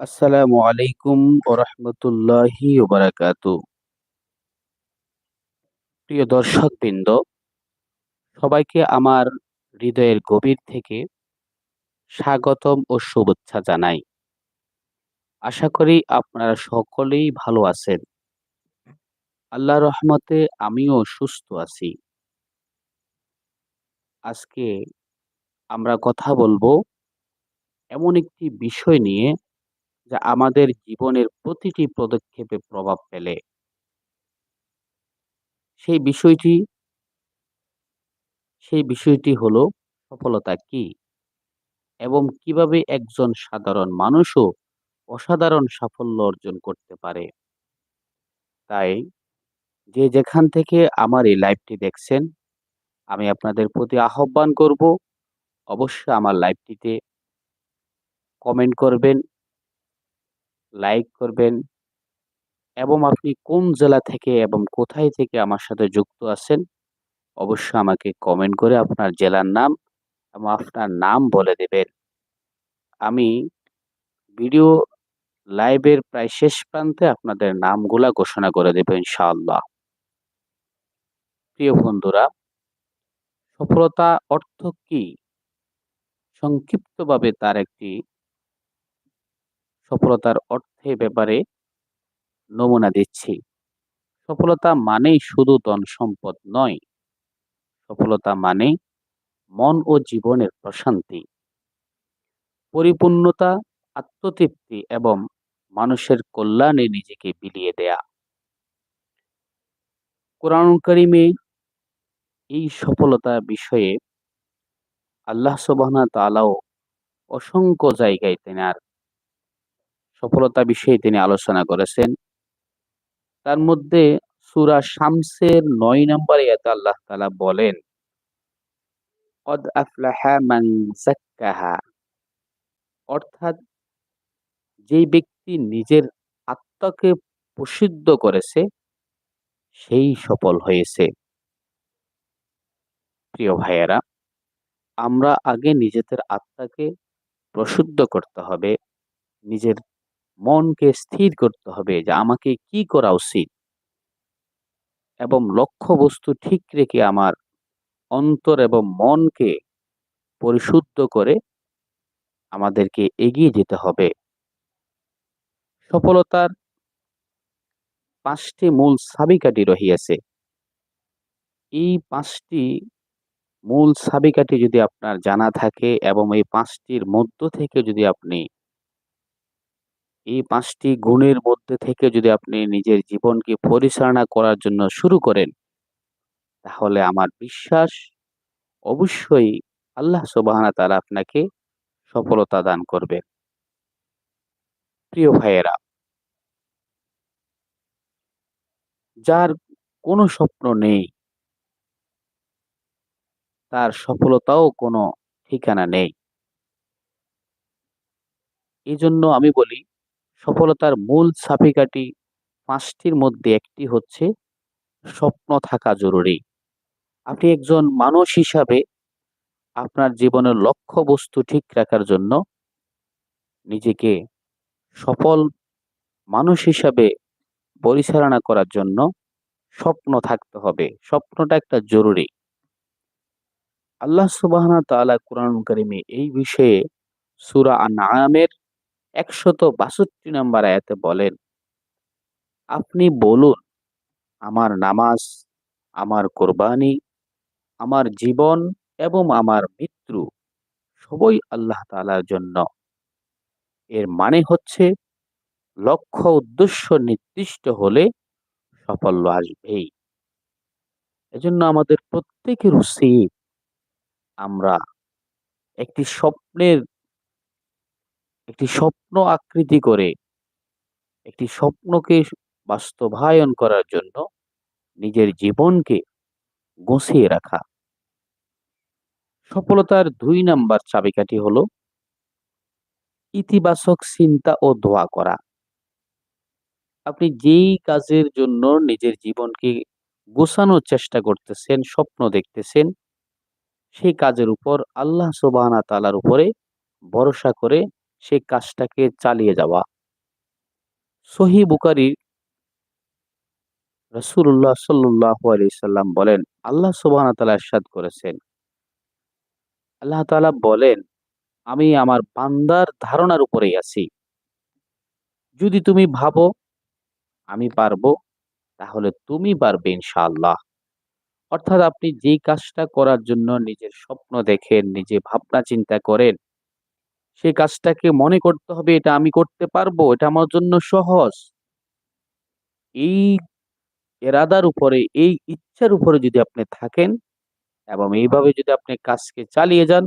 আসসালামু আলাইকুম ওরহমতুল্লাহি ওবারাকাতু প্রিয় দর্শকবৃন্দ, সবাইকে আমার হৃদয়ের গভীর থেকে স্বাগতম ও শুভেচ্ছা জানাই। আশা করি আপনারা সকলেই ভালো আছেন। আল্লাহ রহমতে আমিও সুস্থ আছি। আজকে আমরা কথা বলব এমন একটি বিষয় নিয়ে যা আমাদের জীবনের প্রতিটি পদক্ষেপে প্রভাব ফেলে। সেই বিষয়টি সেই বিষয়টি হলো সফলতা কি? এবং কীভাবে একজন সাধারণ মানুষও অসাধারণ সাফল্য অর্জন করতে পারে? তাই যে যেখান থেকে আমার এই লাইভটি দেখছেন, আমি আপনাদের প্রতি আহ্বান করব, অবশ্যই আমার লাইভটিতে কমেন্ট করবেন লাইক করবেন এবং আপনি কোন জেলা থেকে এবং কোথায় থেকে আমার সাথে যুক্ত আছেন, অবশ্যই আমাকে কমেন্ট করে আপনার জেলার নাম এবং আপনার নাম বলে দেবেন। আমি ভিডিও লাইভের প্রায় শেষ প্রান্তে আপনাদের নামগুলা ঘোষণা করে দেব ইনশাআল্লাহ। প্রিয় বন্ধুরা, সফলতা অর্থ কি? সংক্ষিপ্তভাবে তার একটি সফলতার অর্থে ব্যাপারে নমুনা দিচ্ছি। সফলতা মানেই শুধু ধন সম্পদ নয়। সফলতা মানে মন ও জীবনের প্রশান্তি। পরিপূর্ণতা, আত্মতৃপ্তি এবং মানুষের কল্যাণে নিজেকে বিলিয়ে দেয়া। কোরআন করিমে এই সফলতা বিষয়ে আল্লাহ সুবহানা তাআলাও অসংখ্য জায়গায় তেনার সফলতা বিষয়ে তিনি আলোচনা করেছেন। তার মধ্যে সুরা শামসের নয় নম্বর আয়াতে আল্লাহ তালা বলেন অর্থাৎ যেই ব্যক্তি নিজের আত্মাকে প্রসিদ্ধ করেছে, সেই সফল হয়েছে। প্রিয় ভাইয়েরা, আমরা আগে নিজেদের আত্মাকে প্রশুদ্ধ করতে হবে, নিজের মনকে স্থির করতে হবে যে আমাকে কি করা উচিত। এবং লক্ষ্য বস্তু ঠিক রেখে আমার অন্তর এবং মনকে পরিশুদ্ধ করে আমাদেরকে এগিয়ে যেতে হবে। সফলতার পাঁচটি মূল সাবিকাঠি রহিয়াছে। এই পাঁচটি মূল সাবিকাঠি যদি আপনার জানা থাকে এবং এই পাঁচটির মধ্য থেকে যদি আপনি এই পাঁচটি গুণের মধ্যে থেকে যদি আপনি নিজের জীবনকে পরিচালনা করার জন্য শুরু করেন, তাহলে আমার বিশ্বাস অবশ্যই আল্লাহ সুবহানা তারা আপনাকে সফলতা দান করবেন প্রিয় ভাইয়েরা, যার কোনো স্বপ্ন নেই, তার সফলতাও কোনো ঠিকানা নেই। এই জন্য আমি বলি সফলতার মূল চাবিকাঠি পাঁচটির মধ্যে একটি হচ্ছে স্বপ্ন থাকা জরুরি। আপনি একজন মানুষ হিসাবে আপনার জীবনের লক্ষ্য বস্তু ঠিক রাখার জন্য নিজেকে সফল মানুষ হিসাবে পরিচালনা করার জন্য স্বপ্ন থাকতে হবে। স্বপ্নটা একটা জরুরি। আল্লাহ সুবহানাহু তাআলা কোরআন কারিমে এই বিষয়ে সুরা আন-নামের একশত বাষট্টি নম্বর আয়াতে বলেন, আপনি বলুন, আমার নামাজ, আমার কোরবানি, আমার জীবন এবং আমার মৃত্যু সবই আল্লাহ তাআলার জন্য। এর মানে হচ্ছে লক্ষ্য উদ্দেশ্য নির্দিষ্ট হলে সাফল্য আসবেই। এজন্য আমাদের প্রত্যেকের উচিত আমরা একটি স্বপ্নের একটি স্বপ্ন আকৃতি করে, একটি স্বপ্নকে বাস্তবায়ন করার জন্য নিজের জীবনকে গুছিয়ে রাখা। সফলতার দুই নাম্বার চাবিকাঠি হলো ইতিবাচক চিন্তা ও দোয়া করা। আপনি যেই কাজের জন্য নিজের জীবনকে গোছানোর চেষ্টা করতেছেন, স্বপ্ন দেখতেছেন, সেই কাজের উপর আল্লাহ সুবহানা তাআলার উপরে ভরসা করে সেই কাজটাকে চালিয়ে যাওয়া। সহিহ বুখারী রাসূলুল্লাহ সাল্লাল্লাহু আলাইহি সাল্লাম বলেন, আল্লাহ সুবহানাহু ওয়া তাআলা করেছেন আল্লাহ তাআলা বলেন, "আমি আমার বান্দার ধারণার উপরেই আছি।" যদি তুমি ভাবো আমি পারব, তাহলে তুমি পারবে ইনশাআল্লাহ। অর্থাৎ আপনি যেই কাজটা করার জন্য নিজের স্বপ্ন দেখেন, নিজে ভাবনা চিন্তা করেন, সেই কাজটাকে মনে করতে হবে এটা আমি করতে পারব, এটা আমার জন্য সহজ। এই এরাদার উপরে, এই ইচ্ছার উপরে যদি আপনি থাকেন এবং এইভাবে যদি আপনি কাজকে চালিয়ে যান,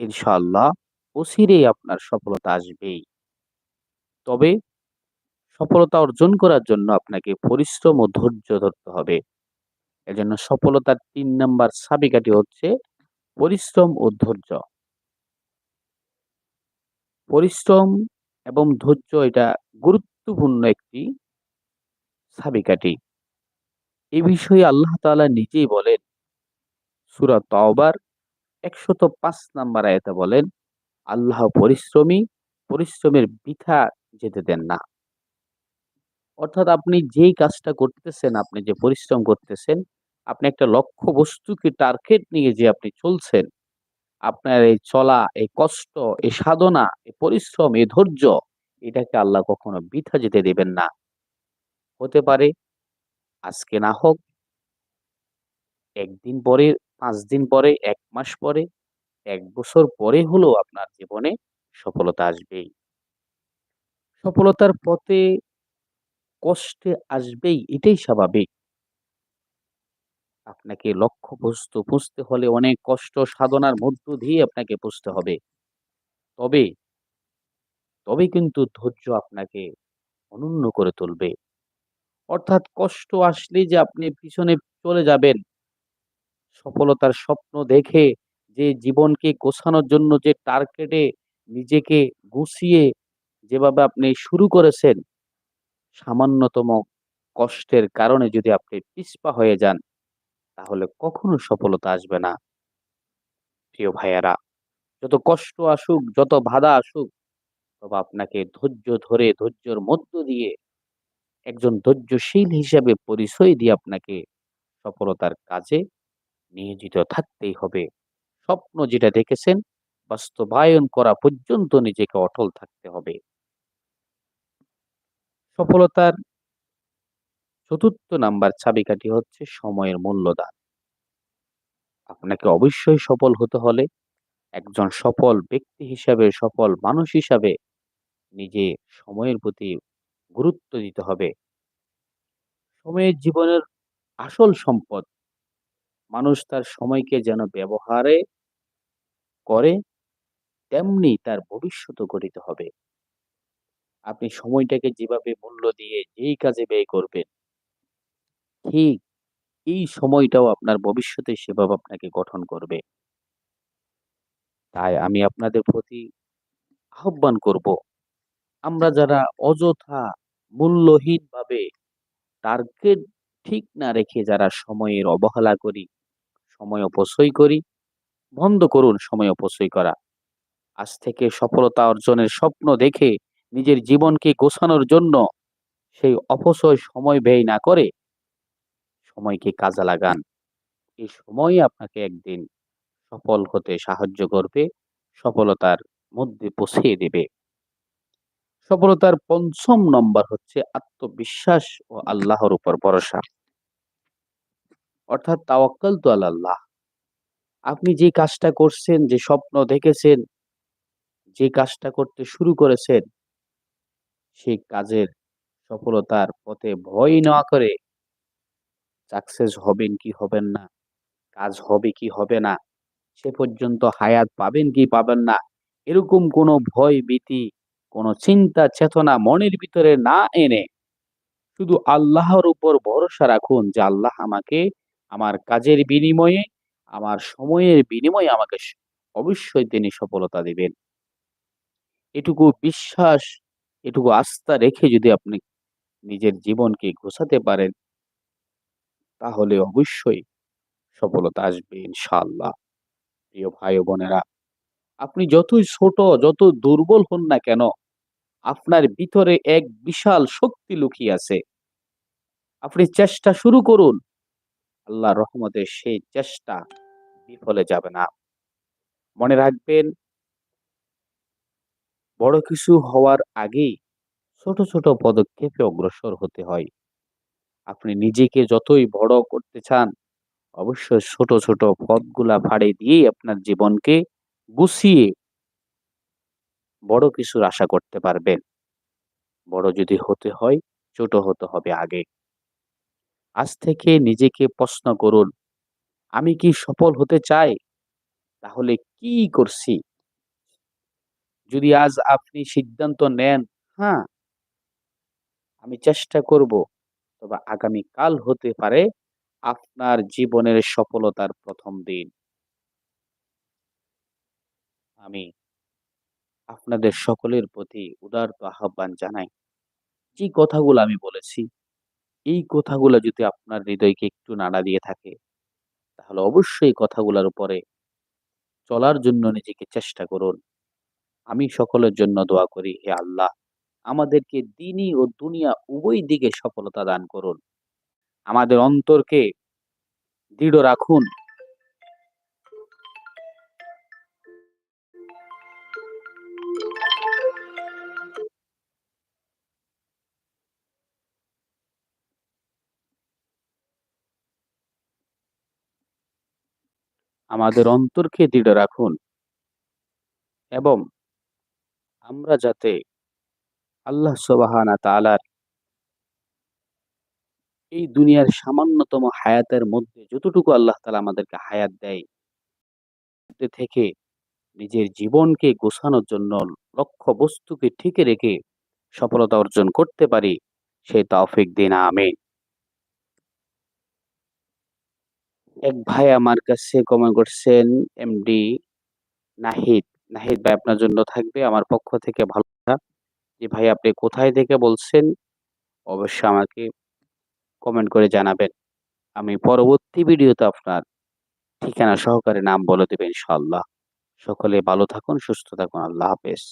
ইনশাআল্লাহ অচিরেই আপনার সফলতা আসবেই। তবে সফলতা অর্জন করার জন্য আপনাকে পরিশ্রম ও ধৈর্য ধরতে হবে। এজন্য সফলতার তিন নাম্বার চাবিকাঠি হচ্ছে পরিশ্রম ও ধৈর্য। পরিশ্রম এবং ধৈর্য এটা গুরুত্বপূর্ণ একটি চাবিকাঠি। এ বিষয়ে আল্লাহ তাআলা নিজেই বলেন সূরা তাওবার ১০৫ নাম্বার আয়াতে বলেন, "আল্লাহ পরিশ্রমী, পরিশ্রমের বৃথা যেতে দেন না।" অর্থাৎ আপনি যেই কাজটা করতেছেন, আপনি যে পরিশ্রম করতেছেন, আপনি একটা লক্ষ্য বস্তুকে টার্গেট নিয়ে যে আপনি চলছেন, আপনার এই চলা, এই কষ্ট, এই সাধনা, এই পরিশ্রম, এই ধৈর্য, এটাকে আল্লাহ কখনো বৃথা যেতে দেবেন না। হতে পারে আজকে না হোক একদিন পরে, পাঁচ দিন পরে, এক মাস পরে, এক বছর পরে হলেও আপনার জীবনে সফলতা আসবেই। সফলতার পথে কষ্টে আসবেই, এটাই স্বাভাবিক। আপনাকে লক্ষ্যবস্তু বুঝতে হলে অনেক কষ্ট সাধনার মধ্য দিয়ে আপনাকে বুঝতে হবে। তবে তবে কিন্তু ধৈর্য আপনাকে অনন্য করে তুলবে। অর্থাৎ কষ্ট আসলে যে আপনি পিছনে চলে যাবেন সফলতার স্বপ্ন দেখে যে জীবনকে গোছানোর জন্য যে টার্গেটে নিজেকে গুছিয়ে যেভাবে আপনি শুরু করেছেন, সামান্যতম কষ্টের কারণে যদি আপনি পিছপা হয়ে যান, তাহলে কখনো সফলতা আসবে না। প্রিয় ভাইয়েরা, যত কষ্ট আসুক, যত বাধা আসুক, তবে আপনাকে ধৈর্য ধরে ধৈর্যের মধ্য দিয়ে একজন ধৈর্যশীল হিসেবে পরিচয় দিয়ে আপনাকে সফলতার কাজে নিয়োজিত থাকতেই হবে। স্বপ্ন যেটা দেখেছেন বাস্তবায়ন করা পর্যন্ত নিজেকে অটল থাকতে হবে। সফলতার ৪র্থ নাম্বার চাবিকাঠি হচ্ছে সময়ের মূল্যদান। আপনাকে অবশ্যই সফল হতে হলে একজন সফল ব্যক্তি হিসাবে, সফল মানুষ হিসাবে নিজে সময়ের প্রতি গুরুত্ব দিতে হবে। সময়ের জীবনের আসল সম্পদ। মানুষ তার সময়কে যেন ব্যবহারে করে, তেমনি তার ভবিষ্যতও গঠিত হবে। আপনি সময়টাকে যেভাবে মূল্য দিয়ে যেই কাজে ব্যয় করবেন ঠিক এই সময়টাও আপনার ভবিষ্যতে সেভাবে আপনাকে গঠন করবে। তাই আমি আপনাদের প্রতি আহ্বান করব, আমরা যারা অযথা মূল্যহীনভাবে টার্গেট ঠিক না রেখে যারা সময়ের অবহেলা করি, সময় অপচয় করি, বন্ধ করুন সময় অপচয় করা। আজ থেকে সফলতা অর্জনের স্বপ্ন দেখে নিজের জীবনকে গোছানোর জন্য সেই অপচয় সময় ব্যয় না করে সময়কে কাজে লাগান। এই সময়ই আপনাকে একদিন সফল হতে সাহায্য করবে, সফলতার মধ্যে পৌঁছিয়ে দেবে। সফলতার পঞ্চম নম্বর হচ্ছে আত্মবিশ্বাস ও আল্লাহর উপর ভরসা। অর্থাৎ তাওয়াক্কালতু আলাল্লাহ। আপনি যে কাজটা করছেন, যে স্বপ্ন দেখেছেন, যে কাজটা করতে শুরু করেছেন সেই কাজের সফলতার পথে ভয় না করে সাকসেস হবেন কি হবেন না, কাজ হবে কি হবে না, সে পর্যন্ত হায়াত পাবেন কি পাবেন না, এরকম কোনো ভয় ভীতি, কোনো চিন্তা চেতনা মনের ভিতরে না এনে শুধু আল্লাহর উপর ভরসা রাখুন যে আল্লাহ আমাকে আমার কাজের বিনিময়ে, আমার সময়ের বিনিময়ে আমাকে অবশ্যই তিনি সফলতা দিবেন। এটুকু বিশ্বাস, এটুকু আস্থা রেখে যদি আপনি নিজের জীবনকে ঘোষাতে পারেন তাহলে অবশ্যই সফলতা আসবে ইনশাআল্লাহ। প্রিয় ভাই ও বোনেরা আপনি যতই ছোট, যত দুর্বল হন না কেন, আপনার ভিতরে এক বিশাল শক্তি লুকিয়ে আছে। আপনি চেষ্টা শুরু করুন। আল্লাহর রহমতে সেই চেষ্টা বিফলে যাবে না। মনে রাখবেন বড় কিছু হওয়ার আগেই ছোট, ছোট পদক্ষেপে অগ্রসর হতে হয়। আপনি নিজেকে যতই বড় করতে চান, অবশ্যই ছোট, ছোট পথগুলা পাড়ি দিয়েই আপনার জীবনকে গুছিয়ে বড় কিছুর আশা করতে পারবেন। বড় যদি হতে হয়, ছোট হতে হবে আগে। আজ থেকে নিজেকে প্রশ্ন করুন, আমি কি সফল হতে চাই? তাহলে কি করছি? যদি আজ আপনি সিদ্ধান্ত নেন, হ্যাঁ, আমি চেষ্টা করব, তবে আগামীকাল হতে পারে আপনার জীবনের সফলতার ১ম দিন। আমি আপনাদের সকলের প্রতি উদারত আহ্বান জানাই। যে কথাগুলো আমি বলেছি, এই কথাগুলো যদি আপনার হৃদয়কে একটু নাড়া দিয়ে থাকে, তাহলে অবশ্যই কথাগুলোর উপরে চলার জন্য নিজেকে চেষ্টা করুন। আমি সকলের জন্য দোয়া করি, হে আল্লাহ! আমাদেরকে দ্বীনি ও দুনিয়া উভয় দিকে সফলতা দান করুন। আমাদের অন্তরকে দৃঢ় রাখুন। আমাদের অন্তরকে দৃঢ় রাখুন। এবং আমরা যাতে আল্লাহ সুবহানাহু তাআলার এই দুনিয়ার সামান্যতম হায়াতের মধ্যে যতটুকু আল্লাহ তাআলা আমাদেরকে হায়াত দেয় থেকে নিজের জীবনকে গোছানোর জন্য লক্ষ্য বস্তুকে ঠিকে রেখে সফলতা অর্জন করতে পারি, সেই তৌফিক দিন আমি এক ভাই আমার কাছে কমেন্ট করছেন এমডি নাহিদ। নাহিদ ভাই আপনার জন্য থাকবে আমার পক্ষ থেকে ভালোবাসা। জি ভাই আপনি কোথায় থেকে বলছেন? অবশ্যই আমাকে কমেন্ট করে জানাবেন। আমি পরবর্তী ভিডিওতে আপনার ঠিকানা সহকারে নাম বলে দেব ইনশাআল্লাহ। সকলে ভালো থাকুন, সুস্থ থাকুন। আল্লাহ হাফেজ।